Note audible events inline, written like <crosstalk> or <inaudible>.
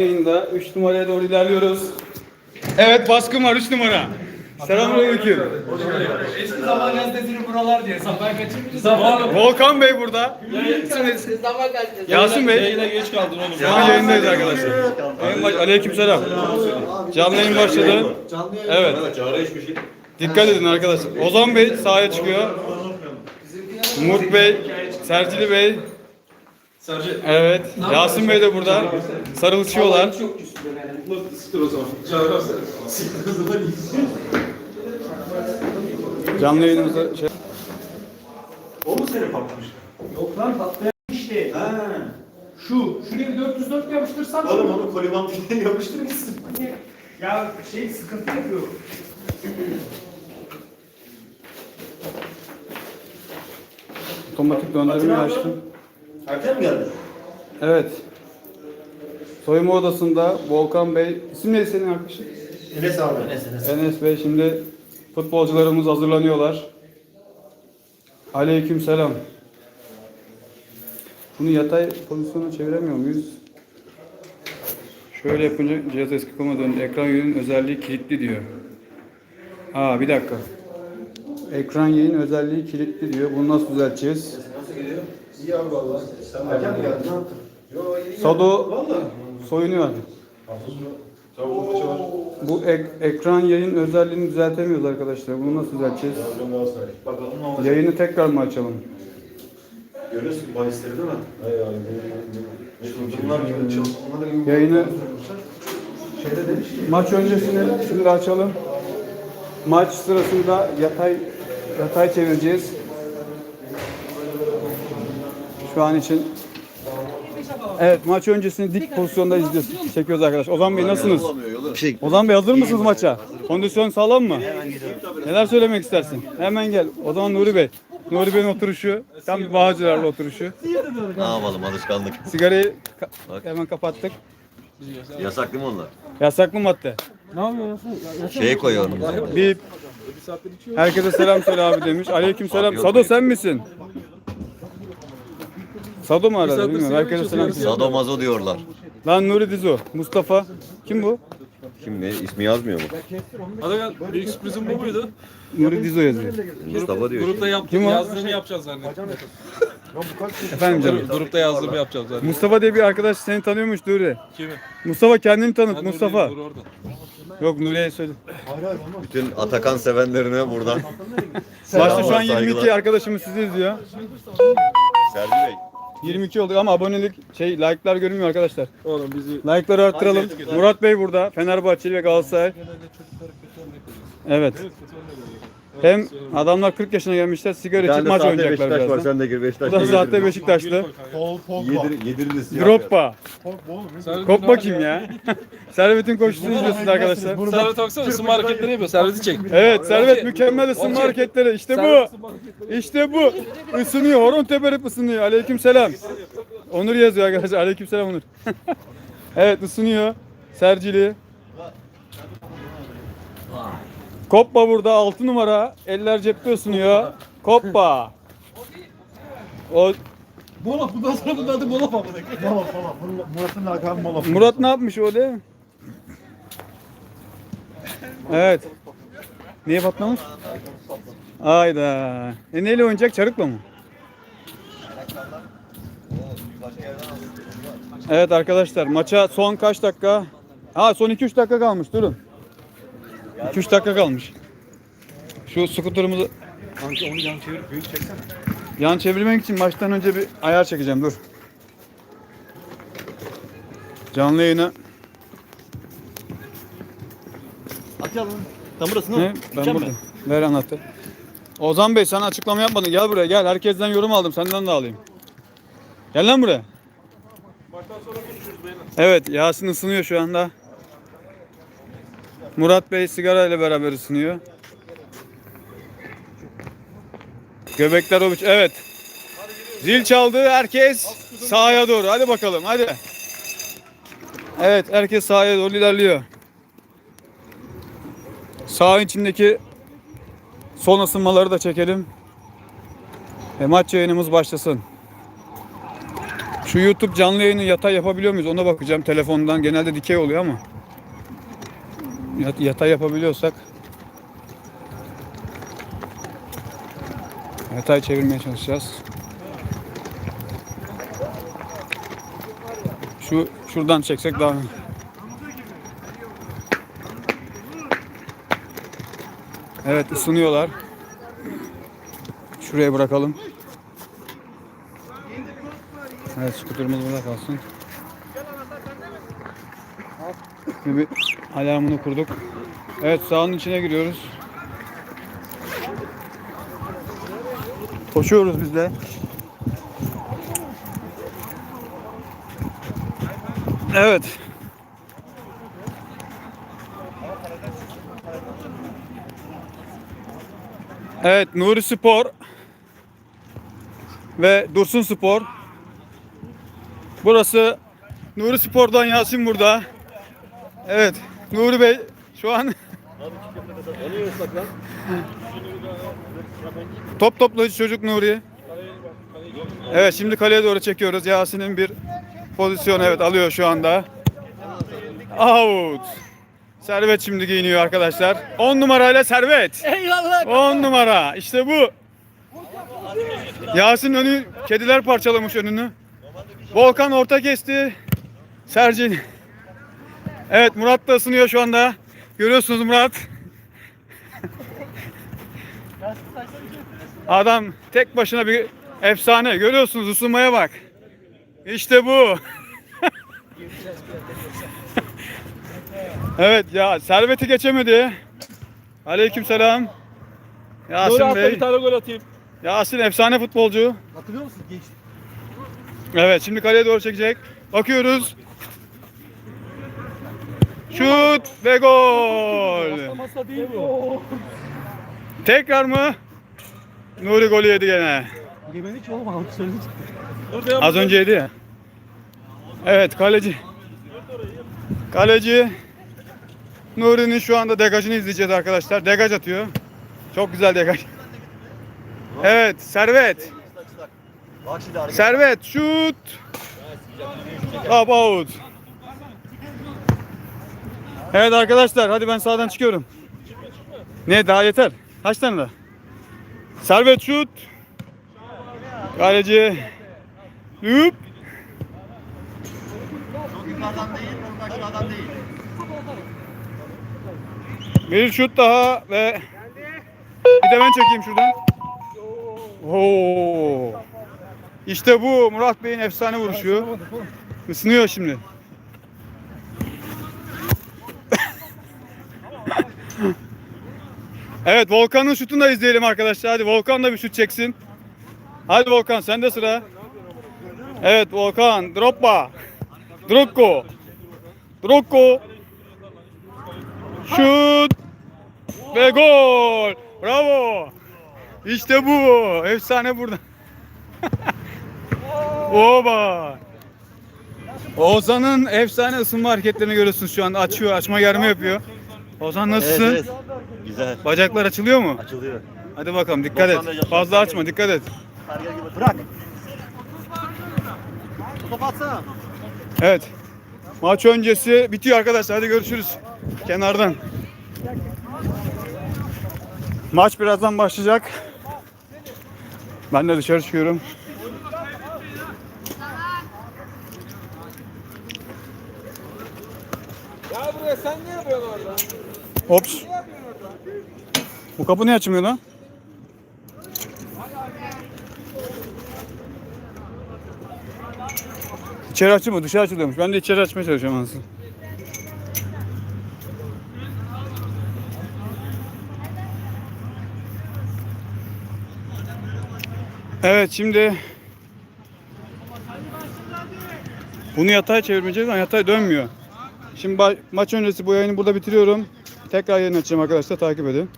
Yayında 3 numaraya doğru ilerliyoruz. Evet baskın var 3 numara. Selamünaleyküm. Eski zaman gazetesini buralar diye sabah kaçırmışız. Volkan Bey burada. Yasin Bey. Yayına geç kaldın oğlum. An yayındayız arkadaşlar. Yayın baş... Aleykümselam. Canlı yayın başladı. Evet. Dikkat edin arkadaşlar. Ozan Bey sahaya çıkıyor. Umut Bey, Sercili Bey. Evet. Yasin Bey de burada. Sarılışıyorlar. Canlı yayınımıza şey... O mu seni patlamış? Yok lan patlayan işte. Şu. Şuraya bir 404 yapıştırsam. Oğlum onu kolibantine <laughs> yapıştır gitsin. Ya şey sıkıntı yapıyor. Otomatik döndürmeyi açtım. Erken mi geldi? Evet. Soyunma odasında Volkan Bey, isim neydi senin arkadaşın? Enes abi. Enes Bey şimdi futbolcularımız hazırlanıyorlar. Aleyküm selam. Bunu yatay pozisyona çeviremiyor muyuz? Şöyle yapınca cihaz eski konuma döndü. Ekran yayın özelliği kilitli diyor. Aa bir dakika. Ekran yayın özelliği kilitli diyor. Bunu nasıl düzelteceğiz? İyi abi valla. Sen mi? Ne yaptın? Yo iyi. Sado Valla. soyunuyor. Tamam maçı var. Bu ek- ekran yayın özelliğini düzeltemiyoruz arkadaşlar. Bunu nasıl düzelteceğiz? Trabzon Galatasaray. Bakalım ne olacak. Yayını tekrar mı açalım? Görüyorsun ki bahisleri değil mi? Hayır abi. Çılgınlar gibi çılgınlar gibi. Yayını Şeyde demiş ki. maç öncesini şimdi açalım. Maç sırasında yatay yatay çevireceğiz. Şu an için Evet maç öncesini dik pozisyonda izliyoruz. Çekiyoruz arkadaşlar. Ozan Bey nasılsınız? Ozan Bey hazır mısınız maça? Kondisyon sağlam mı? Neler söylemek istersin? Hemen gel. O zaman Nuri Bey. Nuri Bey'in oturuşu. Tam bir Bağcılar'la oturuşu. Ne yapalım alışkanlık. Sigarayı ka- hemen kapattık. Yasak değil mi onlar? Yasaklı madde. Şey koyuyorum. Bir herkese selam söyle abi demiş. Aleyküm selam. Sado sen misin? Sado mu aradı bilmiyorum. Herkese selam. Sadomazo diyorlar. Lan Nuri Dizo. Mustafa. Kim bu? Kim ne? İsmi yazmıyor mu? Adagan büyük sürprizim bu muydu? Nuri Dizo yazıyor. Mustafa diyor. Grupta yaptım, Kim o? yazdığımı yapacağız zannettim. Efendim canım. Grupta yazdığımı yapacağız zannettim. Mustafa diye bir arkadaş seni tanıyormuş Nuri. Kimi? Mustafa kendini tanıt Ben Mustafa. Nuri'yim, dur orada. Yok Nuri'ye söyle. Bütün Atakan sevenlerine buradan. Başta şu an Selamlar, 22 saygılar. arkadaşımız sizi izliyor. Sergi Bey. 22 olduk ama abonelik şey like'lar görünmüyor arkadaşlar. Oğlum bizi Like'ları arttıralım. Murat Bey burada. Fenerbahçeli ve Galatasaray. Evet. Hem adamlar 40 yaşına gelmişler. Sigara içip maç oynayacaklar birazdan. Sen de gir Beşiktaş. Bu da zaten Beşiktaşlı. Yedir, yediriniz. Droppa. Servet Kopma kim ya? <laughs> Servet'in koşusunu izliyorsunuz arkadaşlar. Servet baksana ısınma hareketleri yapıyor. Servet'i çek. Evet Servet mükemmel ısınma hareketleri. İşte bu. İşte bu. Isınıyor. Horon teperip ısınıyor. Aleyküm selam. Onur yazıyor arkadaşlar. Aleyküm selam Onur. <laughs> evet ısınıyor. Sercili. Koppa burada 6 numara. Eller cepte ısınıyor. Koppa. O Mola bundan sonra bunun adı Mola mı? Mola mola. Murat'ın lakabı mola. Murat ne yapmış o değil mi? Evet. Niye patlamış? Ayda. E neyle oynayacak? Çarıkla mı? Evet arkadaşlar maça son kaç dakika? Ha son 2-3 dakika kalmış durun. 2-3 dakika kalmış. Şu skuterımızı Kanka onu yan çevirip büyük çeksene. yan çevirmek için maçtan önce bir ayar çekeceğim dur. Canlı yayına Atalım. Tam burası Ne? Ben burada. Ver anahtarı. Ozan Bey sana açıklama yapmadın. Gel buraya gel. Herkesten yorum aldım. Senden de alayım. Gel lan buraya. Evet Yasin ısınıyor şu anda. Murat Bey sigara ile beraber ısınıyor. Göbekler Ovuç. Evet. Zil çaldı. Herkes sahaya doğru. Hadi bakalım. Hadi. Evet. Herkes sahaya doğru ilerliyor. Sağ içindeki son ısınmaları da çekelim. Ve maç yayınımız başlasın. Şu YouTube canlı yayını yatay yapabiliyor muyuz? Ona bakacağım telefondan. Genelde dikey oluyor ama. Yat- Yatay yapabiliyorsak. Yatay çevirmeye çalışacağız. Şu şuradan çeksek daha Evet ısınıyorlar. Şuraya bırakalım. Evet skuterimiz burada kalsın. Şimdi alarmını kurduk. Evet sahanın içine giriyoruz. Koşuyoruz biz de. Evet. Evet Nuri Spor ve Dursun Spor. Burası Nuri Spor'dan Yasin burada. Evet Nuri Bey şu an top toplayıcı çocuk Nuri. Evet şimdi kaleye doğru çekiyoruz. Yasin'in bir pozisyonu evet alıyor şu anda. Out. Servet şimdi giyiniyor arkadaşlar. 10 numarayla Servet. Eyvallah. 10 numara. İşte bu. Yasin önü kediler parçalamış önünü. Volkan orta kesti. Sercin. Evet Murat da ısınıyor şu anda. Görüyorsunuz Murat. Adam tek başına bir efsane. Görüyorsunuz ısınmaya bak. İşte bu. <laughs> evet ya Servet'i geçemedi. Aleykümselam. Nuri Yasin Bey. bir tane gol atayım. Yasin efsane futbolcu. Hatırlıyor musun? Genç. Evet şimdi kaleye doğru çekecek. Bakıyoruz. Şut ve gol. Masa değil bu. Tekrar mı? Nuri golü yedi gene. Yemedik oğlum. Az önce yedi ya. Evet kaleci. Kaleci. Nuri'nin şu anda degajını izleyeceğiz arkadaşlar. Degaj atıyor. Çok güzel degaj. Evet Servet. Bak şimdi hareket. Servet şut. Top out. Evet arkadaşlar hadi ben sağdan çıkıyorum. Ne daha yeter. Kaç tane daha? Servet şut. Kaleci. Hüp. Çok yukarıdan değil, çok aşağıdan değil. Bir şut daha ve bir de ben çekeyim şuradan. Oo. İşte bu Murat Bey'in efsane vuruşu. Isınıyor şimdi. Evet Volkan'ın şutunu da izleyelim arkadaşlar. Hadi Volkan da bir şut çeksin. Hadi Volkan sende sıra. Evet Volkan. Droppa. Drokko. Drokko. Şut. Ve gol. Bravo. İşte bu. Efsane burada. <laughs> Oba. Ozan'ın efsane ısınma hareketlerini görüyorsunuz şu anda. Açıyor, açma germe yapıyor. Ozan nasılsın? Güzel. Bacaklar açılıyor mu? Açılıyor. Hadi bakalım dikkat et. Fazla açma dikkat et. Bırak. Top atsana. Evet. Maç öncesi bitiyor arkadaşlar. Hadi görüşürüz. Kenardan. Maç birazdan başlayacak. Ben de dışarı çıkıyorum. Ya buraya sen ne yapıyorsun orada? Ops. Bu kapı niye açılmıyor lan? İçeri açılmıyor, dışarı açılıyormuş. Ben de içeri açmaya çalışıyorum anasını. Evet şimdi bunu yatay çevirmeyeceğiz ama yatay dönmüyor. Şimdi maç öncesi bu yayını burada bitiriyorum. Tekrar yayın açacağım arkadaşlar takip edin.